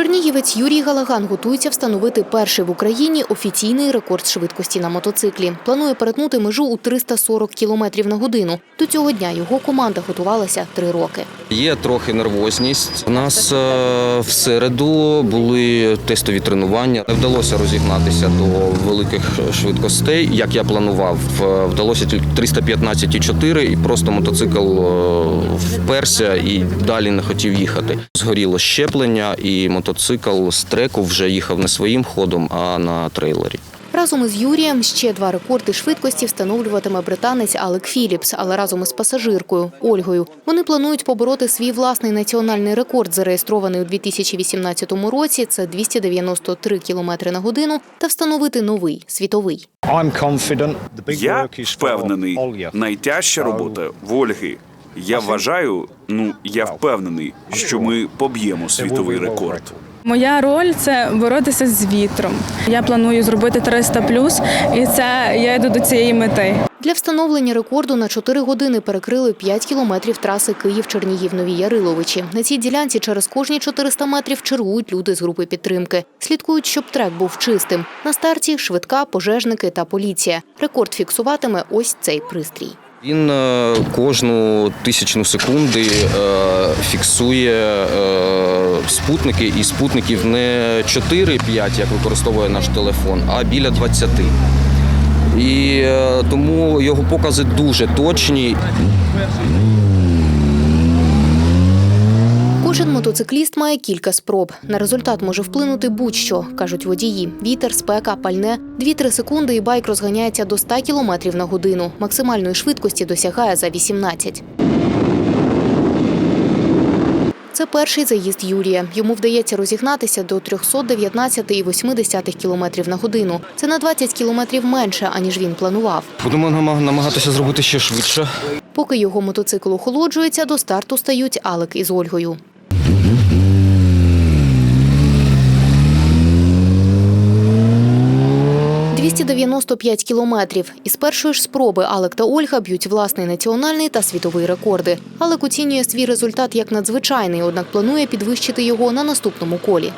Чернігівець Юрій Галаган готується встановити перший в Україні офіційний рекорд швидкості на мотоциклі. Планує перетнути межу у 340 км на годину. До цього дня його команда готувалася три роки. Є трохи нервозність. У нас е, в середу були тестові тренування. Не вдалося розігнатися до великих швидкостей, як я планував. Е, Вдалося тільки 315,4 і просто мотоцикл е, вперся і далі не хотів їхати. Згоріло щеплення, і мотоцикл з треку вже їхав не своїм ходом, а на трейлері. Разом із Юрієм ще два рекорди швидкості встановлюватиме британець Алек Філіпс, але разом із пасажиркою Ольгою. Вони планують побороти свій власний національний рекорд, зареєстрований у 2018 році. Це 293 км на годину, та встановити новий світовий. Я впевнений, найтяжча робота в Ольги. Я вважаю, ну я впевнений, що ми поб'ємо світовий рекорд. Моя роль це боротися з вітром. Я планую зробити 300 плюс, і це я йду до цієї мети. Для встановлення рекорду на 4 години перекрили 5 кілометрів траси Київ-Чернігів-Нові Яриловичі. На цій ділянці через кожні 400 метрів чергують люди з групи підтримки. Слідкують, щоб трек був чистим. На старті швидка, пожежники та поліція. Рекорд фіксуватиме ось цей пристрій. Він е, кожну тисячну секунди е, фіксує е, спутники, і спутників не 4-5, як використовує наш телефон, а біля 20. І тому його покази дуже точні. Кожен мотоцикліст має кілька спроб. На результат може вплинути будь-що, кажуть водії. Вітер, спека, пальне. 2-3 секунди і байк розганяється до 100 км на годину. Максимальної швидкості досягає за 18. Це перший заїзд Юрія. Йому вдається розігнатися до 319,8 км на годину. Це на 20 км менше, аніж він планував. Будемо намагатися зробити ще швидше. Поки його мотоцикл охолоджується, до старту стають Алек із Ольгою. «295 кілометрів. Із першої ж спроби Алек та Ольга б'ють власний національний та світовий рекорди. Алек оцінює свій результат як надзвичайний, однак планує підвищити його на наступному колі.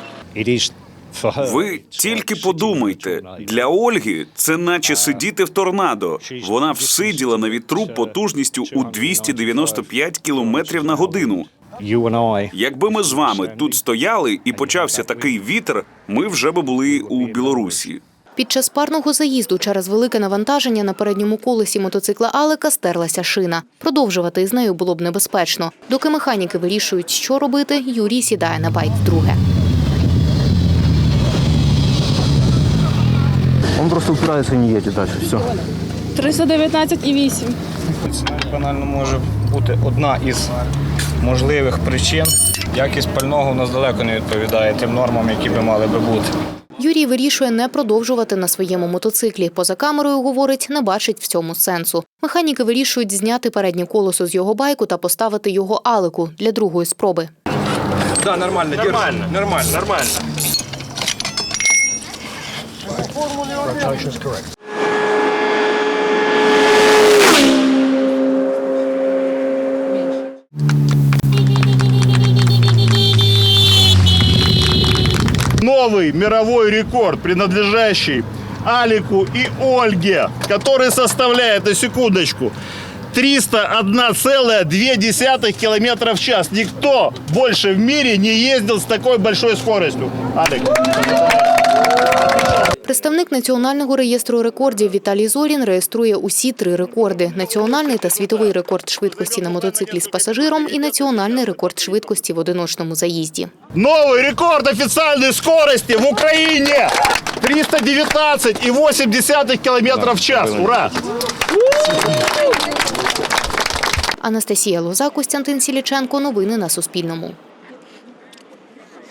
Ви тільки подумайте, для Ольги це наче сидіти в торнадо. Вона всиділа на вітру потужністю у 295 кілометрів на годину. Якби ми з вами тут стояли і почався такий вітер, ми вже би були у Білорусі. Під час парного заїзду через велике навантаження на передньому колесі мотоцикла Алека стерлася шина. Продовжувати із нею було б небезпечно. Доки механіки вирішують, що робити, Юрій сідає на байк вдруге. Він просто впирається і не їде далі. Все. 319,8. Це банально може бути одна із можливих причин. Якість пального у нас далеко не відповідає тим нормам, які би мали би бути. Юрій вирішує не продовжувати на своєму мотоциклі. Поза камерою говорить, не бачить в цьому сенсу. Механіки вирішують зняти переднє колесо з його байку та поставити його Алеку для другої спроби. Да, нормально, нормально, нормально, нормально. Новый мировой рекорд, принадлежащий Алику и Ольге, который составляет, на секундочку, 301,2 километра в час. Никто больше в мире не ездил с такой большой скоростью. Алик. Представник Національного реєстру рекордів Віталій Зорін реєструє усі три рекорди: національний та світовий рекорд швидкості на мотоциклі з пасажиром і національний рекорд швидкості в одиночному заїзді. Новый рекорд официальной скорости в Украине. 319,8 километров в час. Ура! Анастасія Лоза, Костянтин Сіліченко. Новини на Суспільному.